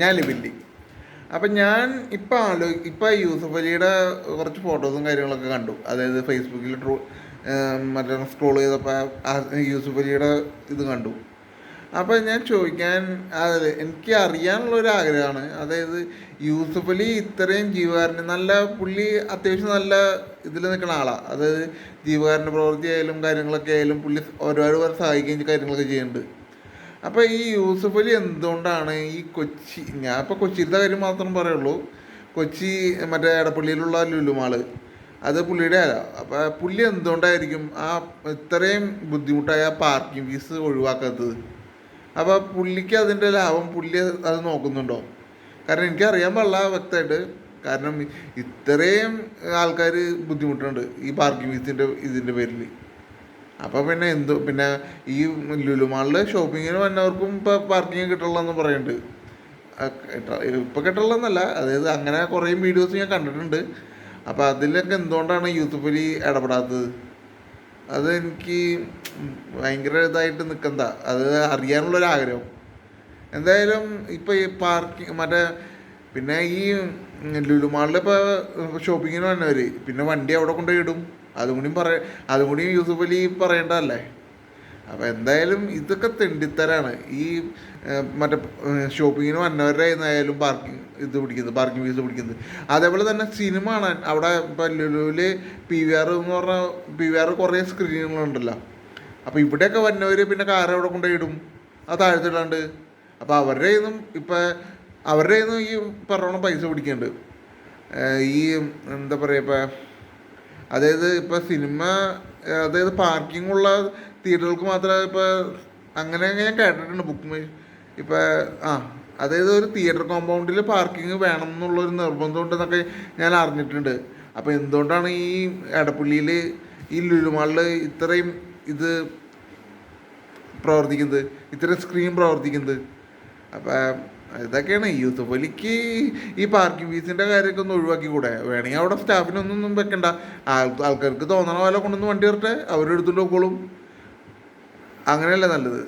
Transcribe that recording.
ഞാൻ ലിബില്ലി അപ്പം ഞാൻ ഇപ്പം ആലോ ഇപ്പം യൂസഫ് അലിയുടെ കുറച്ച് ഫോട്ടോസും കാര്യങ്ങളൊക്കെ കണ്ടു. അതായത് ഫേസ്ബുക്കിൽ ട്രോ മറ്റേ സ്ക്രോൾ ചെയ്തപ്പോൾ യൂസഫ് അലിയുടെ ഇത് കണ്ടു. അപ്പോൾ ഞാൻ ചോദിക്കാൻ അതെ എനിക്ക് അറിയാനുള്ള ഒരു ആഗ്രഹമാണ് അതായത് യൂസഫ് അലി ഇത്രയും ജീവകാരന് നല്ല പുള്ളി അത്യാവശ്യം നല്ല ഇതിൽ നിൽക്കുന്ന ആളാണ് അതായത് ജീവകാരന്റെ പ്രവൃത്തി ആയാലും കാര്യങ്ങളൊക്കെ ആയാലും പുള്ളി ഒരുപാട് പേരെ സഹായിക്കുകയും കാര്യങ്ങളൊക്കെ ചെയ്യുന്നുണ്ട്. അപ്പോൾ ഈ യൂസഫ് അലി എന്തുകൊണ്ടാണ് ഈ കൊച്ചി ഞാൻ ഇപ്പോൾ കൊച്ചിയിലത്തെ കാര്യം മാത്രം പറയുള്ളൂ. കൊച്ചി മറ്റേ എടപ്പള്ളിയിലുള്ള ലുലുമാൾ അത് പുള്ളിയുടെ അല്ല അപ്പോൾ പുള്ളി എന്തുകൊണ്ടായിരിക്കും ആ ഇത്രയും ബുദ്ധിമുട്ടായ പാർക്കിംഗ് ഫീസ് ഒഴിവാക്കാത്തത്? അപ്പോൾ പുള്ളിക്ക് അതിന്റെ ലാഭം പുള്ളി അത് നോക്കുന്നുണ്ടോ? കാരണം എനിക്കറിയാൻ പാടില്ല വ്യക്തമായിട്ട്. കാരണം ഇത്രയും ആൾക്കാർ ബുദ്ധിമുട്ടുണ്ട് ഈ പാർക്കിംഗ് ഫീസിന്റെ ഇതിന്റെ പേരിൽ അപ്പോൾ പിന്നെ എന്തു പിന്നെ ഈ ലുലുമാളിൽ ഷോപ്പിങ്ങിന് വന്നവർക്കും ഇപ്പോൾ പാർക്കിംഗ് കിട്ടുള്ളതെന്ന് പറയുന്നുണ്ട് ഇപ്പോൾ കിട്ടുള്ളതെന്നല്ല അതായത് അങ്ങനെ കുറേ വീഡിയോസ് ഞാൻ കണ്ടിട്ടുണ്ട്. അപ്പോൾ അതിലൊക്കെ എന്തുകൊണ്ടാണ് യൂത്ത് പുലി ഇടപെടാത്തത്? അത് എനിക്ക് ഭയങ്കര ഇതായിട്ട് നിൽക്കണ്ട അത് അറിയാനുള്ളൊരാഗ്രഹം എന്തായാലും ഇപ്പോൾ ഈ പാർക്കിംഗ് മറ്റേ പിന്നെ ഈ ലുലുമാളിൽ ഇപ്പോൾ ഷോപ്പിങ്ങിന് വന്നവർ പിന്നെ വണ്ടി അവിടെ കൊണ്ടുപോയി ഇടും. അതും കൂടി പറ അതും കൂടി യൂസഫ് അലി പറയേണ്ടതല്ലേ? അപ്പോൾ എന്തായാലും ഇതൊക്കെ തെണ്ടിത്തരാണ്. ഈ മറ്റേ ഷോപ്പിങ്ങിന് വന്നവരുടെ ആയാലും പാർക്കിംഗ് ഇത് പിടിക്കുന്നത് പാർക്കിംഗ് ഫീസ് പിടിക്കുന്നത്. അതേപോലെ തന്നെ സിനിമ കാണാൻ അവിടെ ഇപ്പം ലുലുവിൽ പി വി ആർ എന്ന് പറഞ്ഞാൽ പി വി ആർ കുറേ സ്ക്രീനുകളുണ്ടല്ലോ അപ്പോൾ ഇവിടെയൊക്കെ വന്നവർ പിന്നെ കാർ അവിടെ കൊണ്ടുപോയിടും അത് താഴ്ത്തിടാണ്ട്. അപ്പോൾ അവരുടെ നിന്നും ഇപ്പം അവരുടെ നിന്നും ഈ പറഞ്ഞോണം പൈസ പിടിക്കുന്നുണ്ട് ഈ എന്താ പറയുക ഇപ്പം അതായത് ഇപ്പോൾ സിനിമ അതായത് പാർക്കിംഗ് ഉള്ള തിയേറ്ററുകൾക്ക് മാത്രമേ ഇപ്പോൾ അങ്ങനെ ഞാൻ കേട്ടിട്ടുണ്ട് ബുക്ക് മൈ ഇപ്പോൾ ആ അതായത് ഒരു തിയേറ്റർ കോമ്പൗണ്ടിൽ പാർക്കിംഗ് വേണം എന്നുള്ളൊരു നിർബന്ധം ഉണ്ടെന്നൊക്കെ ഞാൻ അറിഞ്ഞിട്ടുണ്ട്. അപ്പോൾ എന്തുകൊണ്ടാണ് ഈ എടപ്പള്ളിയിൽ ഈ ലുലുമാളിൽ ഇത്രയും ഇത് പ്രവർത്തിക്കുന്നത്? ഇത്രയും സ്ക്രീൻ പ്രവർത്തിക്കുന്നത്? അപ്പം ഇതൊക്കെയാണ്. യൂത്ത് അലിക്ക് ഈ പാർക്കിംഗ് ഫീസിന്റെ കാര്യമൊക്കെ ഒന്ന് ഒഴിവാക്കി കൂടെ വേണമെങ്കിൽ അവിടെ സ്റ്റാഫിനൊന്നും വെക്കണ്ട. ആൾക്കാർക്ക് തോന്നണ പോലെ കൊണ്ടുവന്ന് വണ്ടി വരട്ടെ. അവരെടുത്തിട്ട് നോക്കോളും അങ്ങനെയല്ലേ നല്ലത്?